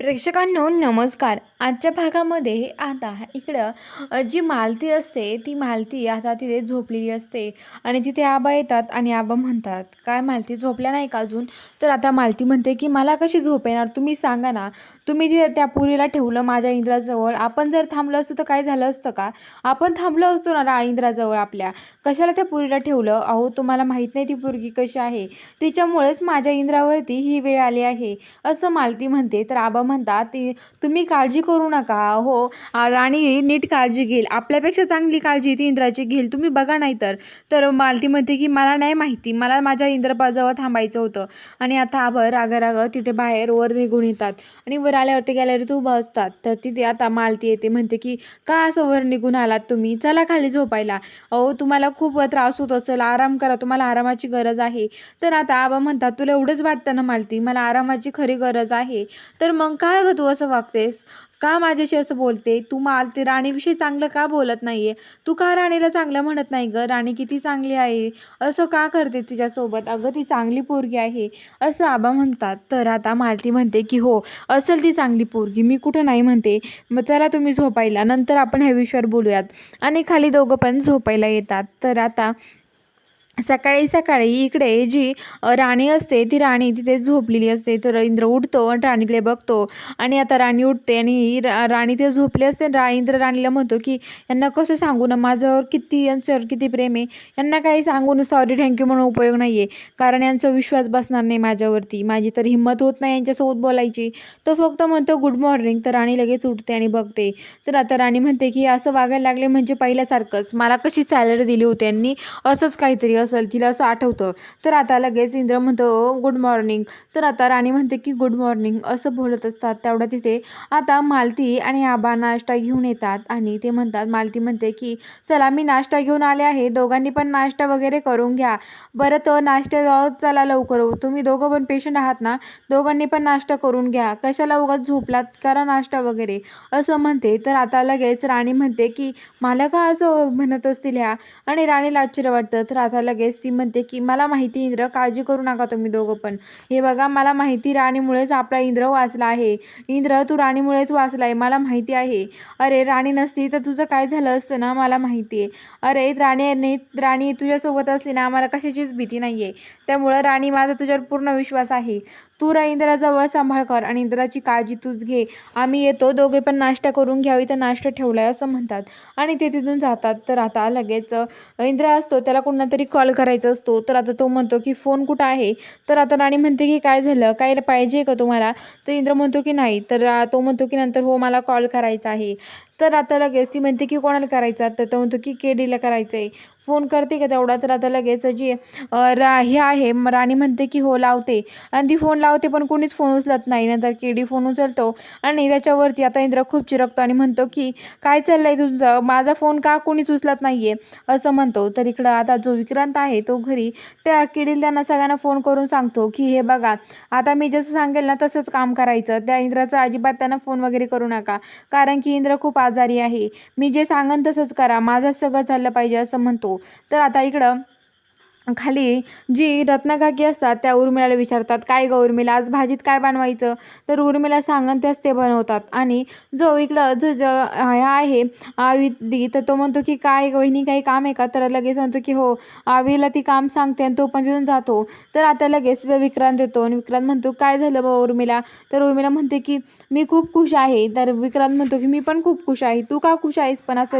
प्रेक्षकांनो नमस्कार. आजच्या भागामध्ये आता इकडं जी मालती असते ती मालती आता तिथे झोपलेली असते आणि तिथे आबा येतात आणि आबा म्हणतात काय मालती झोपल्या नाही का अजून? तर आता मालती म्हणते की मला कशी झोप येणार? तुम्ही सांगा ना. तुम्ही तिथे त्या पुरीला ठेवलं माझ्या इंद्राजवळ. आपण जर थांबलो असतो तर काय झालं असतं का? आपण थांबलो असतो ना इंद्राजवळ आपल्या. कशाला त्या पुरीला ठेवलं? अहो तुम्हाला माहीत नाही ती पोरगी कशी आहे. तिच्यामुळेच माझ्या इंद्रावरती ही वेळ आली आहे. असं मालती म्हणते. तर आबा म्हणतात ती तुम्ही काळजी करू नका हो. राणी नीट काळजी घेईल. आपल्यापेक्षा चांगली काळजी ती इंद्राची घेईल. तुम्ही बघा नाही तर तर मालती म्हणते की मला नाही माहिती. मला माझ्या इंद्रपाजवळ थांबायचं होतं. आणि आता आबा रागा तिथे बाहेर वर निघून येतात. आणि वर आल्यावरती गॅलरीत उभं असतात. तर तिथे आता मालती येते. म्हणते की का असं वर निघून आलात तुम्ही? चला खाली झोपायला. अहो तुम्हाला खूप त्रास होत असेल. आराम करा. तुम्हाला आरामाची गरज आहे. तर आता आबा म्हणतात तुला एवढंच वाटतं ना मालती? मला आरामाची खरी गरज आहे. तर मग काय ग तू असं वागतेस? का माझ्याशी असं बोलते? तू माल ते राणीविषयी चांगलं का बोलत नाही आहे तू का राणीला चांगलं म्हणत नाही ग? राणी किती चांगली आहे? असं का करते तिच्यासोबत? अगं ती चांगली पोरगी आहे. असं आबा म्हणतात. तर आता मालती म्हणते की हो असेल ती चांगली पोरगी. मी कुठं नाही म्हणते. मग चला तुम्ही झोपायला. नंतर आपण ह्या विषयावर बोलूयात. आणि खाली दोघं पण झोपायला येतात. तर आता सकाळी सकाळी इकडे जी राणी असते ती राणी तिथे झोपलेली असते. तर इंद्र उठतो आणि राणीकडे बघतो. आणि आता राणी उठते आणि रा राणी ते झोपली असते रा इंद्र राणीला म्हणतो की यांना कसं सांगू ना माझ्यावर किती यांच्यावर किती प्रेम आहे. यांना काही सांगून सॉरी थँक्यू म्हणून उपयोग नाही आहे कारण यांचा विश्वास बसणार नाही माझ्यावरती. माझी तर हिंमत होत नाही यांच्यासोबत बोलायची. तो फक्त म्हणतो गुड मॉर्निंग तर राणी लगेच उठते आणि बघते. तर आता राणी म्हणते की असं वागायला लागले म्हणजे पहिल्यासारखंच. मला कशी सॅलरी दिली होती यांनी? असंच काहीतरी असेल तिला असं आठवतं. तर आता लगेच इंद्र म्हणतो गुड मॉर्निंग तर आता राणी म्हणते की गुड मॉर्निंग असं बोलत असतात. तेवढं तिथे आता मालती आणि आबा नाश्ता घेऊन येतात आणि ते म्हणतात मालती म्हणते की चला मी नाश्ता घेऊन आले आहे. दोघांनी पण नाश्ता वगैरे करून घ्या. बरं तर नाश्ता चला लवकर. तुम्ही दोघं पण पेशंट आहात ना? दोघांनी पण नाश्ता करून घ्या. कशाला उगाच झोपलात? करा नाश्ता वगैरे. असं म्हणते. तर आता लगेच राणी म्हणते की मला का असं म्हणत असतील ह्या? आणि राणीला आश्चर्य वाटतं. तर आता लगेच ती म्हणते की मला माहिती इंद्र काळजी करू नका तुम्ही दोघं पण. हे बघा मला माहिती राणीमुळेच आपला इंद्र वाचला आहे. इंद्र तू राणीमुळेच वाचला आहे मला माहिती आहे. अरे राणी नसती तर तुझं काय झालं असतं ना मला माहिती आहे. अरे राणी राणी तुझ्यासोबत असली ना आम्हाला कशाचीच भीती नाही आहे त्यामुळं राणी माझा तुझ्यावर पूर्ण विश्वास आहे. तू रा इंद्राजवळ सांभाळ कर आणि इंद्राची काळजी तूच घे. आम्ही येतो दोघे पण नाश्ता करून घ्यावी तर नाश्ता ठेवला आहे असं म्हणतात. आणि ते तिथून जातात. तर आता लगेच इंद्र असतो त्याला कोणा तरी कॉल करायचा असतो. तर आता तो म्हणतो की फोन कुठं आहे? तर आता राणी म्हणते की काय झालं? काय पाहिजे का तुम्हाला? तर इंद्र म्हणतो की नाही. तर तो म्हणतो की नंतर हो मला कॉल करायचा आहे. तर आता लगेच ती म्हणते की कोणाला करायचा तर तो म्हणतो की के डीला करायचं आहे फोन करते का तेवढा? तर आता लगेच जी रा हे आहे राणी म्हणते की हो लावते. आणि ती फोन लावते पण कोणीच फोन उचलत नाही. नंतर के डी फोन उचलतो आणि त्याच्यावरती आता इंद्र खूप चिरकतो आणि म्हणतो की काय चाललं आहे तुमचं? माझा फोन का कोणीच उचलत नाही आहे असं म्हणतो. तर इकडं आता जो विक्रांत आहे तो घरी त्या किडील त्यांना सगळ्यांना फोन करून सांगतो की हे बघा आता मी जसं सांगेल ना तसंच काम करायचं. त्या इंद्राचा अजिबात त्यांना फोन वगैरे करू नका. कारण की इंद्र खूप आजारी आहे. मी जे सांगन तसंच करा. माझं सगळं चाललं पाहिजे असं म्हणतो. तर आता इकडं खाली जी रत्नाकाकी असतात त्या उर्मिलाला विचारतात काय ग उर्मिला आज भाजीत काय बनवायचं? तर उर्मिला सांगन त्याच ते बनवतात. आणि जो इकडं जो ज ह्या आहे आविदी तर तो म्हणतो की काय वहिनी काही काम आहे का? तर लगेच म्हणतो की हो आवीला ती काम सांगते आणि तो पण तिथून जातो. तर आता लगेच विक्रांत येतो आणि विक्रांत म्हणतो काय झालं बा उर्मिला? तर उर्मिला म्हणते की मी खूप खुश आहे. तर विक्रांत म्हणतो की मी पण खूप खुश आहे. तू का खुश आहेस? पण असं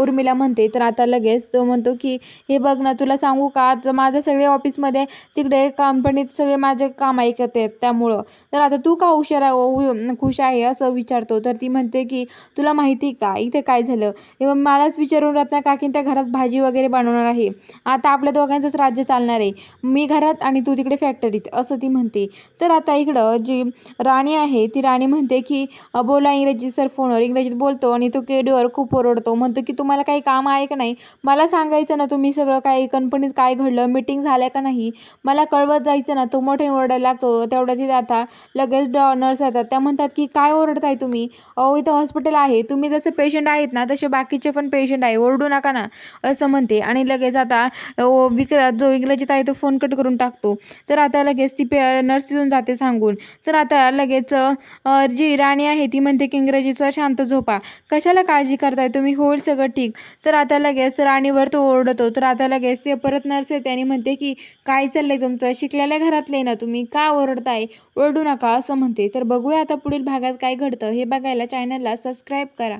उर्मिला म्हणते. तर आता लगेच तो म्हणतो की हे बघ ना तुला सांगू का? आज माझं सगळे ऑफिसमध्ये तिकडे कंपनीत सगळे माझे काम ऐकत आहेत त्यामुळं. तर आता तू का हुशार आहे? खुश आहे असं विचारतो. तर ती म्हणते की तुला माहिती का? इथे काय झालं? हे मलाच विचारून रत्ना काकीन त्या घरात भाजी वगैरे बनवणार आहे. आता आपल्या दोघांचंच राज्य चालणार आहे. मी घरात आणि तू तिकडे फॅक्टरीत असं ती म्हणते. तर आता इकडं जी राणी आहे ती राणी म्हणते की बोला इंग्रजी सर फोनवर. इंग्रजीत बोलतो आणि तो केडीवर खूप ओरडतो. म्हणतो की तुम्हाला काही काम आहे का नाही? मला सांगायचं ना तुम्ही सगळं काही कंपनीत काय घडलं मीटिंग झाल्या का नाही मला कळवत जायचं ना. तो मोठे ओरडायला लागतो. तेवढ्या तिथे आता लगेच डॉ नर्स येतात. त्या म्हणतात की काय ओरडताय तुम्ही? अहो इथं हॉस्पिटल आहे. तुम्ही जसे पेशंट आहेत ना तसे बाकीचे पण पेशंट आहे. ओरडू नका ना. असं म्हणते. आणि लगेच आता ओ विक्र जो इंग्रजीत आहे तो फोन कट करून टाकतो. तर आता लगेच ती पे नर्स तिथून जाते सांगून. तर आता लगेच जी राणी आहे ती म्हणते की इंग्रजीचं शांत झोपा. कशाला काळजी करताय तुम्ही? होईल सगळं ठीक. तर आता लगेच राणीवर तो ओरडतो. तर आता लगेच ते परत नर्स येते आणि म्हणते की काय चाललंय तुमचं? शिकलेल्या घरातले ना तुम्ही? का ओरडताय? ओरडू नका असं म्हणते. तर बघूया आता पुढील भागात काय घडतं. हे बघायला चॅनलला सबस्क्राईब करा.